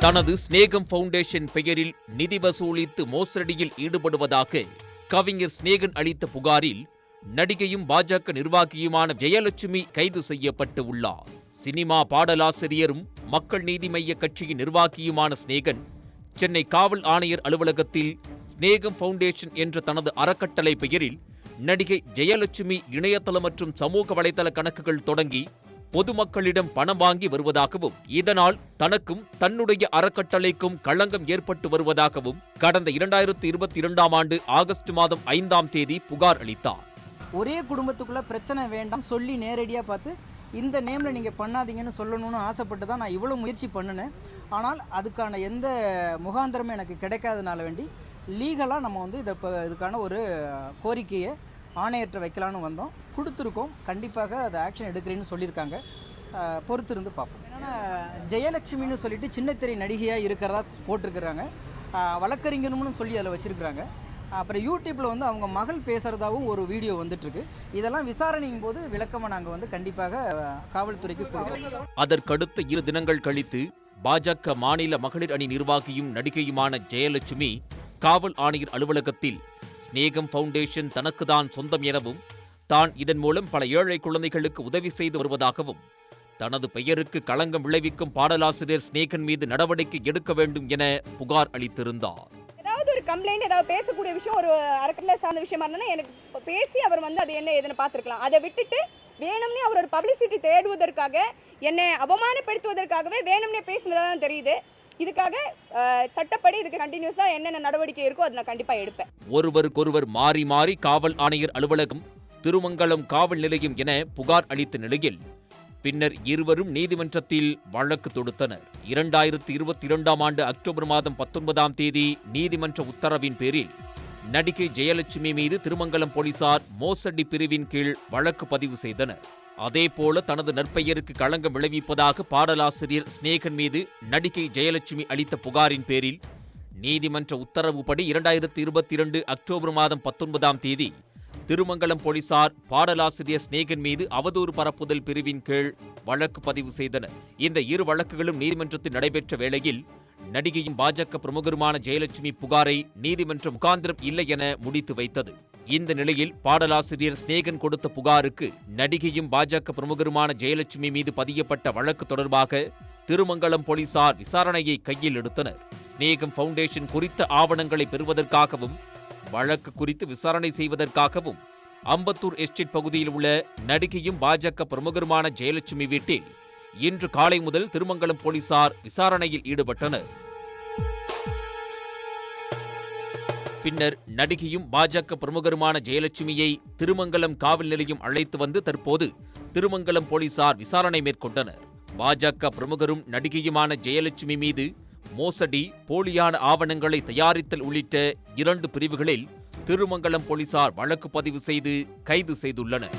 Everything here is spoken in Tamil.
தனது ஸ்நேகம் ஃபவுண்டேஷன் பெயரில் நிதி வசூலித்து மோசடியில் ஈடுபடுவதாக கவிஞர் ஸ்நேகன் அளித்த புகாரில் நடிகையும் பாஜக நிர்வாகியுமான ஜெயலட்சுமி கைது செய்யப்பட்டு உள்ளார். சினிமா பாடலாசிரியரும் மக்கள் நீதி மய்ய கட்சியின் நிர்வாகியுமான ஸ்நேகன் சென்னை காவல் ஆணையர் அலுவலகத்தில் ஸ்நேகம் ஃபவுண்டேஷன் என்ற தனது அறக்கட்டளை பெயரில் நடிகை ஜெயலட்சுமி இணையதளம் மற்றும் சமூக வலைதள கணக்குகள் தொடங்கி பொதுமக்களிடம் பணம் வாங்கி வருவதாகவும் இதனால் தனக்கும் தன்னுடைய அறக்கட்டளைக்கும் களங்கம் ஏற்பட்டு வருவதாகவும் கடந்த இரண்டாயிரத்து இருபத்தி இரண்டாம் ஆண்டு ஆகஸ்ட் மாதம் ஐந்தாம் தேதி புகார் அளித்தார். ஒரே குடும்பத்துக்குள்ள பிரச்சனை வேண்டாம் சொல்லி நேரடியாக பார்த்து இந்த நேமில் நீங்கள் பண்ணாதீங்கன்னு சொல்லணும்னு ஆசைப்பட்டு தான் நான் இவ்வளோ முயற்சி பண்ணினேன். ஆனால் அதுக்கான எந்த முகாந்திரமும் எனக்கு கிடைக்காதனால வேண்டி லீகலாக நம்ம வந்து இதை இப்போ இதுக்கான ஒரு கோரிக்கையை ஆணையற்ற வைக்கலான்னு வந்தோம். கொடுத்துருக்கோம். கண்டிப்பாக அதை ஆக்ஷன் எடுக்கிறேன்னு சொல்லியிருக்காங்க. பொறுத்திருந்து பார்ப்போம். என்னென்னா ஜெயலட்சுமின்னு சொல்லிட்டு சின்னத்திரை நடிகையாக இருக்கிறதா போட்டிருக்கிறாங்க. வழக்கறிஞனும்னு சொல்லி அதில் வச்சுருக்கிறாங்க. அப்புறம் யூடியூப்பில் வந்து அவங்க மகள் பேசுகிறதாவும் ஒரு வீடியோ வந்துட்டுருக்கு. இதெல்லாம் விசாரணையும் போது விளக்கமாக நாங்கள் வந்து கண்டிப்பாக காவல்துறைக்கு கொடுக்குறோம். அதற்கடுத்த இரு தினங்கள் கழித்து பாஜக மாநில மகளிர் அணி நிர்வாகியும் நடிகையுமான ஜெயலட்சுமி காவல் ஆணையர் அலுவலகத்தில் ஸ்நேகம் ஃபவுண்டேஷன் தனக்குதான் சொந்தம் எனவும் தான் இதன் மூலம் பல ஏழை குழந்தைகளுக்கு உதவி செய்து வருவதாகவும் தனது பெயருக்கு களங்கம் விளைவிக்கும் பாடலாசிரியர் ஸ்நேகன் மீது நடவடிக்கை எடுக்க வேண்டும் என புகார் அளித்திருந்தார். ஏதாவது ஒரு கம்ப்ளைண்ட் ஏதாவது பேசக்கூடிய விஷயம் ஒரு அறக்கட்டளை சார்ந்த விஷயமா இருந்தா எனக்கு பேசி அவர் வந்து அது என்ன எதுன்னு பார்த்துருக்கலாம். அதை விட்டுட்டு வேணும்னே அவர் ஒரு பப்ளிசிட்டி தேடுவதற்காக என்னை அவமானப்படுத்துவதற்காகவே வேணும்னே பேசுனதா தான் தெரியுது. இதுக்காக சட்டப்படி இதுக்கு கண்டினியூஸாக என்னென்ன நடவடிக்கை இருக்கோ அதை நான் கண்டிப்பாக எடுப்பேன். ஒருவருக்கொருவர் மாறி மாறி காவல் ஆணையர் அலுவலகம் திருமங்கலம் காவல் நிலையம் என புகார் அளித்த நிலையில் பின்னர் இருவரும் நீதிமன்றத்தில் வழக்கு தொடுத்தனர். இரண்டாயிரத்தி இருபத்தி இரண்டாம் ஆண்டு அக்டோபர் மாதம் பத்தொன்பதாம் தேதி நீதிமன்ற உத்தரவின் பேரில் நடிகை ஜெயலட்சுமி மீது திருமங்கலம் போலீசார் மோசடி பிரிவின் கீழ் வழக்கு பதிவு செய்தனர். அதேபோல தனது நற்பெயருக்கு களங்கம் விளைவிப்பதாக பாடலாசிரியர் ஸ்நேகன் மீது நடிகை ஜெயலட்சுமி அளித்த புகாரின் பேரில் நீதிமன்ற உத்தரவுப்படி இரண்டாயிரத்தி இருபத்தி இரண்டு அக்டோபர் மாதம் பத்தொன்பதாம் தேதி திருமங்கலம் போலீசார் பாடலாசிரியர் ஸ்நேகன் மீது அவதூறு பரப்புதல் பிரிவின் கீழ் வழக்கு பதிவு செய்தனர். இந்த இரு வழக்குகளும் நீதிமன்றத்தில் நடைபெற்ற வேளையில் நடிகையும் பாஜக பிரமுகருமான ஜெயலட்சுமி புகாரை நீதிமன்ற முகாந்திரம் இல்லை என முடித்து வைத்தது. இந்த நிலையில் பாடலாசிரியர் ஸ்நேகன் கொடுத்த புகாருக்கு நடிகையும் பாஜக பிரமுகருமான ஜெயலட்சுமி மீது பதியப்பட்ட வழக்கு தொடர்பாக திருமங்கலம் போலீசார் விசாரணையை கையில் எடுத்தனர். ஸ்நேகம் ஃபவுண்டேஷன் குறித்த ஆவணங்களை பெறுவதற்காகவும் வழக்கு குறித்து விசாரணை செய்வதற்காகவும் அம்பத்தூர் எஸ்டேட் பகுதியில் உள்ள நடிகையும் பாஜக பிரமுகருமான ஜெயலட்சுமி வீட்டில் இன்று காலை முதல் திருமங்கலம் போலீசார் விசாரணையில் ஈடுபட்டனர். பின்னர் நடிகையும் பாஜக பிரமுகருமான ஜெயலட்சுமியை திருமங்கலம் காவல் நிலையம் அழைத்து வந்து தற்போது திருமங்கலம் போலீசார் விசாரணை மேற்கொண்டனர். பாஜக பிரமுகரும் நடிகையுமான ஜெயலட்சுமி மீது மோசடி போலியான ஆவணங்களை தயாரித்தல் உள்ளிட்ட இரண்டு பிரிவுகளில் திருமங்கலம் போலீசார் வழக்கு பதிவு செய்து கைது செய்துள்ளனர்.